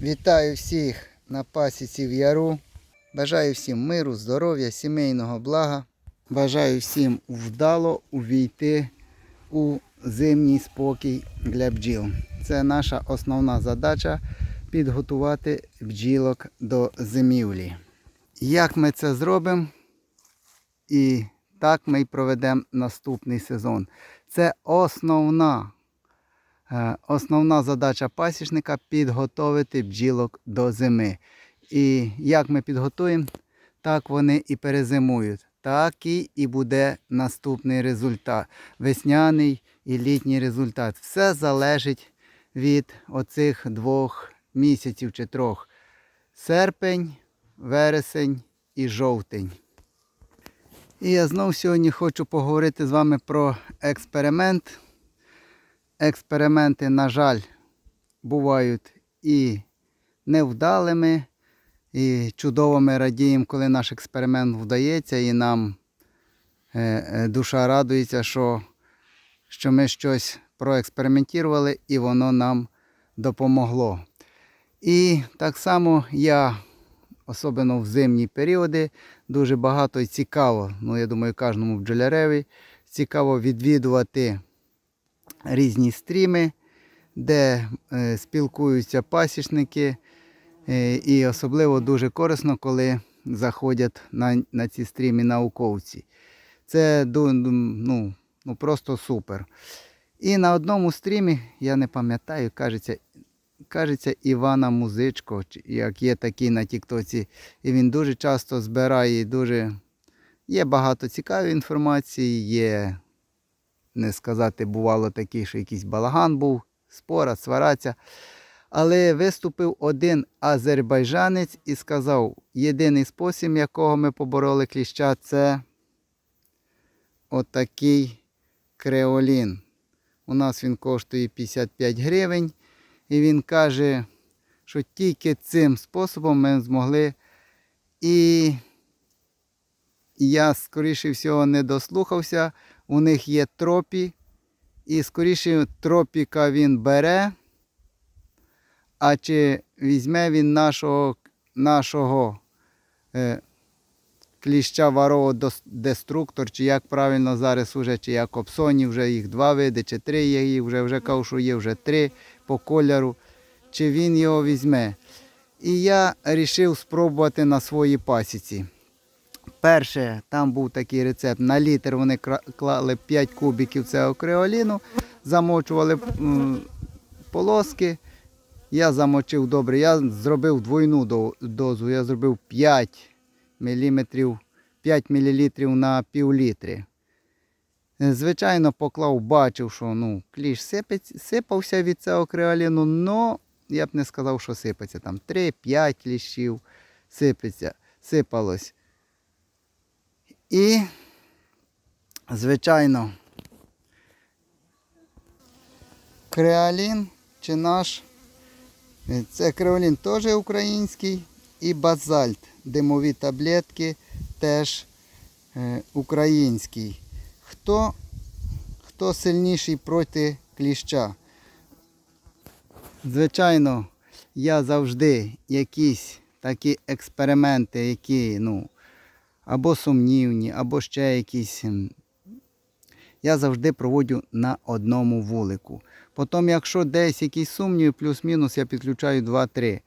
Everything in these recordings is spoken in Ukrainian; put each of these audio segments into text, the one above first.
Вітаю всіх на пасіці в яру. Бажаю всім миру, здоров'я, сімейного блага. Бажаю всім вдало увійти у зимній спокій для бджіл. Це наша основна задача підготувати бджілок до зимівлі. Як ми це зробимо? І так ми й проведемо наступний сезон. Це основна Основна задача пасічника підготовити бджілок до зими. І як ми підготуємо, так вони і перезимують. Такий і буде наступний результат. Весняний і літній результат. Все залежить від оцих двох місяців чи трьох. Серпень, вересень і жовтень. І я знову сьогодні хочу поговорити з вами про експеримент експерименти, на жаль, бувають і невдалими, і чудово ми радіємо, коли наш експеримент вдається, і нам е, е, душа радується, що, що ми щось проекспериментували і воно нам допомогло. І так само я, особливо в зимні періоди, дуже багато і цікаво, ну я думаю, кожному бджоляреві цікаво відвідувати різні стріми, де е, спілкуються пасічники. Е, і особливо дуже корисно, коли заходять на, на ці стріми науковці. Це ну, ну, просто супер. І на одному стрімі, я не пам'ятаю, кажеться, кажеться Івана Музичко, як є такий на Тіктоці. І він дуже часто збирає, дуже є багато цікавої інформації, є не сказати, бувало такий, що якийсь балаган був, спора, свараться. Але виступив один азербайджанець і сказав, єдиний спосіб, якого ми побороли кліща, це отакий креолін. У нас він коштує 55 гривень. І він каже, що тільки цим способом ми змогли. І я, скоріше всього, не дослухався у них є тропі. І скоріше тропіка він бере. А чи візьме він нашого нашого е, кліща варового деструктор, чи як правильно зараз уже, чи як опсоні, вже їх два види, чи три є їх, вже вже кажу, що є вже три по кольору, чи він його візьме. І я вирішив спробувати на своїй пасіці. Перше, там був такий рецепт. На літр вони клали 5 кубиків цього креоліну, замочували полоски. Я замочив добре. Я зробив двойну дозу. Я зробив 5 мм, 5 мл на пів літри. Е, Звичайно, поклав, бачив, що ну, кліш сипець, сипався від цього креоліну, але я б не сказав, що сипеться. Там 3-5 кліщів сипеться, сипалось. І, звичайно, креолін чи наш. Це креолін теж український і базальт. Димові таблетки теж е, український. Хто, хто сильніший проти кліща? Звичайно, я завжди якісь такі експерименти, які, ну, або сумнівні, або ще якісь. Я завжди проводжу на одному вулику. Потім, якщо десь якісь сумніви, плюс-мінус, я підключаю 2-3.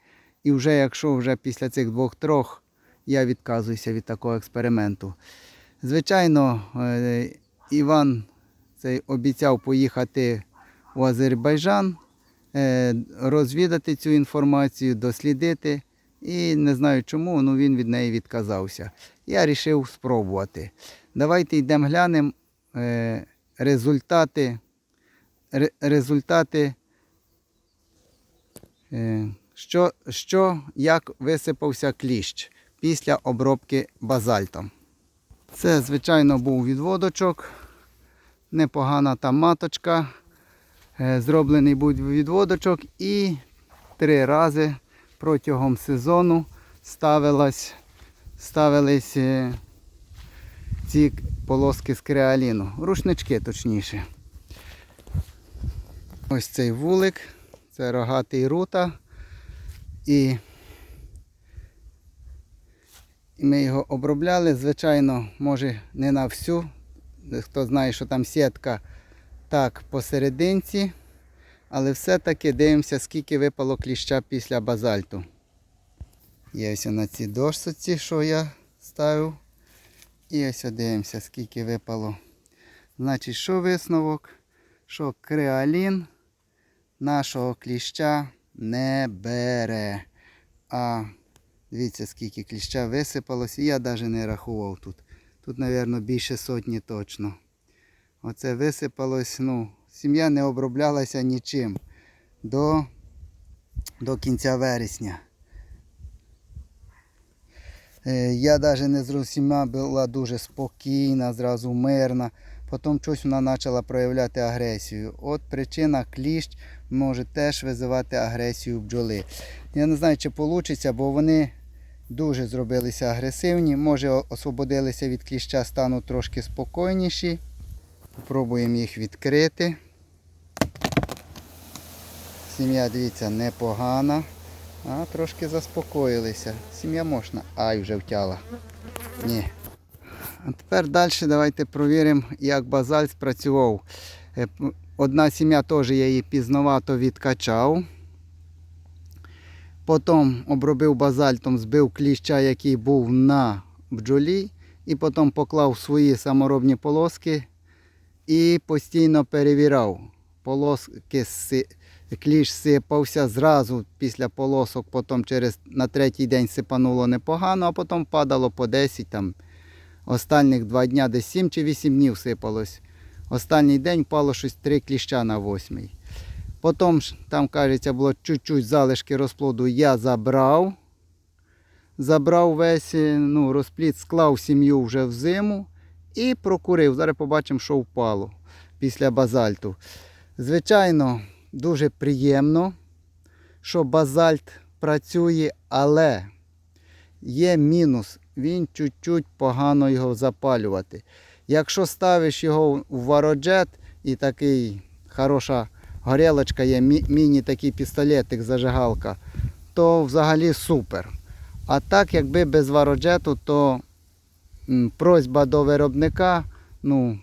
І вже якщо вже після цих двох-трьох я відказуюся від такого експерименту. Звичайно, е, Іван цей обіцяв поїхати в Азербайджан, е, розвідати цю інформацію, дослідити. І не знаю чому, але він від неї відказався. Я вирішив спробувати. Давайте йдемо глянемо е, результати, результати е, що, що, як висипався кліщ після обробки базальтом. Це, звичайно, був відводочок. Непогана там маточка. Е, Зроблений був відводочок і три рази протягом сезону ставилась, ставились ці полоски з креаліну. Рушнички точніше. Ось цей вулик, це рогатий рута. І ми його обробляли. Звичайно, може не на всю. Хто знає, що там сітка так посерединці. Але все-таки дивимося, скільки випало кліща після базальту. Є ось на цій дошці, що я ставив. І ось дивимося, скільки випало. Значить, що висновок? Що креалін нашого кліща не бере. А дивіться, скільки кліща висипалося. Я навіть не рахував тут. Тут, мабуть, більше сотні точно. Оце висипалось, ну, сім'я не оброблялася нічим до, до кінця вересня. Е, Я навіть не зрозумів, сім'я була дуже спокійна, зразу мирна. Потім щось вона почала проявляти агресію. От причина кліщ може теж визивати агресію бджоли. Я не знаю, чи вийде, бо вони дуже зробилися агресивні. Може освободилися від кліща, стануть трошки спокійніші. Попробуємо їх відкрити. Сім'я, дивіться, непогана. А трошки заспокоїлися. Сім'я можна. Ай, вже втяла. Ні. А тепер далі давайте провіримо, як базаль спрацював. Е, Одна сім'я теж я її пізновато відкачав. Потім обробив базальтом, збив кліща, який був на бджолі. І потім поклав свої саморобні полоски і постійно перевіряв. Полоски кліщ сипався зразу після полосок, потім через на третій день сипануло непогано, а потім падало по 10 там. Останніх два дня десь 7 чи 8 днів сипалось. Останній день впало щось 3 кліща на восьмий. Потім там, кажеться, було чуть-чуть залишки розплоду. Я забрав. Забрав весь е, ну, розплід, склав сім'ю вже в зиму і прокурив. Зараз побачимо, що впало після базальту. Звичайно, дуже приємно, що базальт працює, але є мінус. Він чуть-чуть погано його запалювати. Якщо ставиш його в вароджет і такий хороша горілочка є, мі- міні такий пістолетик, зажигалка, то взагалі супер. А так, якби без вароджету, то просьба до виробника, ну,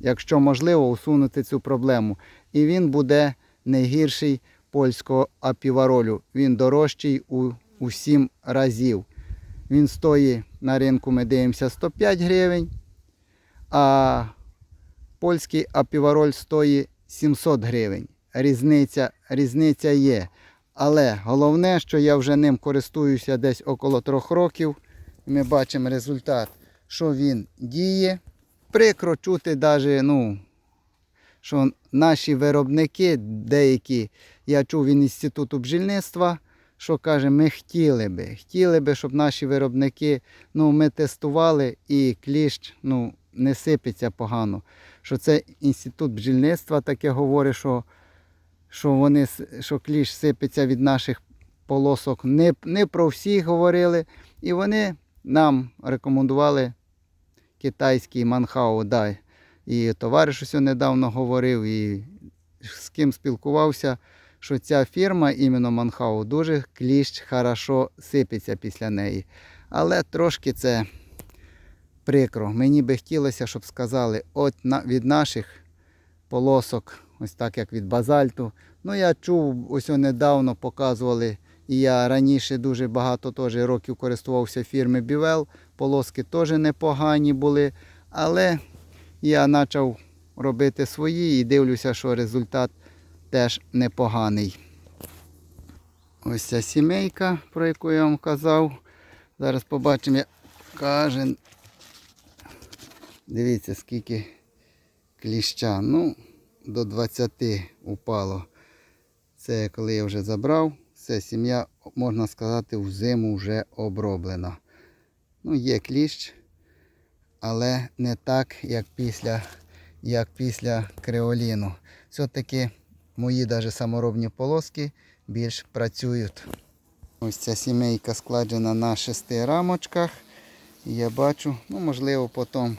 якщо можливо, усунути цю проблему. І він буде не гірший польського апіваролю. Він дорожчий у, у 7 разів. Він стоїть на ринку, ми дивимося 105 гривень, а польський апівароль стоїть 700 гривень. Різниця, різниця є. Але головне, що я вже ним користуюся десь около трьох років. Ми бачимо результат, що він діє. Прикро чути навіть, ну, що наші виробники, деякі, я чув від інституту бджільництва, що каже, ми хотіли би, хотіли би, щоб наші виробники, ну, ми тестували і кліщ ну, не сипеться погано. Що це інститут бджільництва таке говорить, що, що, вони, що кліщ сипеться від наших полосок. Не, не про всіх говорили. І вони нам рекомендували китайський манхао. Да. І товариш ось недавно говорив, і з ким спілкувався, що ця фірма, іменно Манхау, дуже кліщ хорошо сипеться після неї. Але трошки це прикро. Мені би хотілося, щоб сказали, от від наших полосок, ось так як від базальту. Ну, я чув, ось недавно показували, і я раніше дуже багато теж років користувався фірми Бівел. Полоски теж непогані були, але я почав робити свої і дивлюся, що результат теж непоганий. Ось ця сімейка, про яку я вам казав. Зараз побачимо, як каже. Дивіться, скільки кліща. Ну, до 20 упало. Це коли я вже забрав. Це сім'я, можна сказати, в зиму вже оброблена. Ну, є кліщ, але не так, як після, як після креоліну. Все-таки мої даже саморобні полоски більш працюють. Ось ця сімейка складена на шести рамочках. І я бачу, ну можливо, потім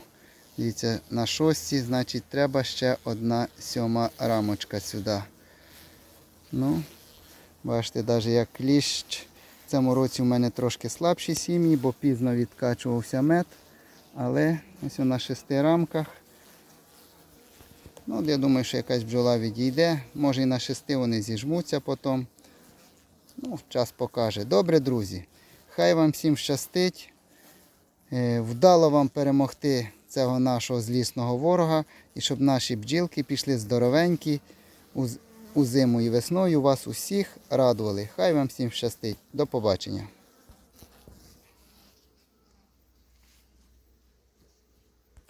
дивіться, на шостій, значить треба ще одна сьома рамочка сюди. Ну, бачите, навіть як кліщ В цьому році у мене трошки слабші сім'ї, бо пізно відкачувався мед. Але ось на шести рамках. Ну, я думаю, що якась бджола відійде. Може і на шести вони зіжмуться потім. Ну, час покаже. Добре, друзі. Хай вам всім щастить. Е, Вдало вам перемогти цього нашого злісного ворога. І щоб наші бджілки пішли здоровенькі у, зиму і весною вас усіх радували. Хай вам всім щастить. До побачення.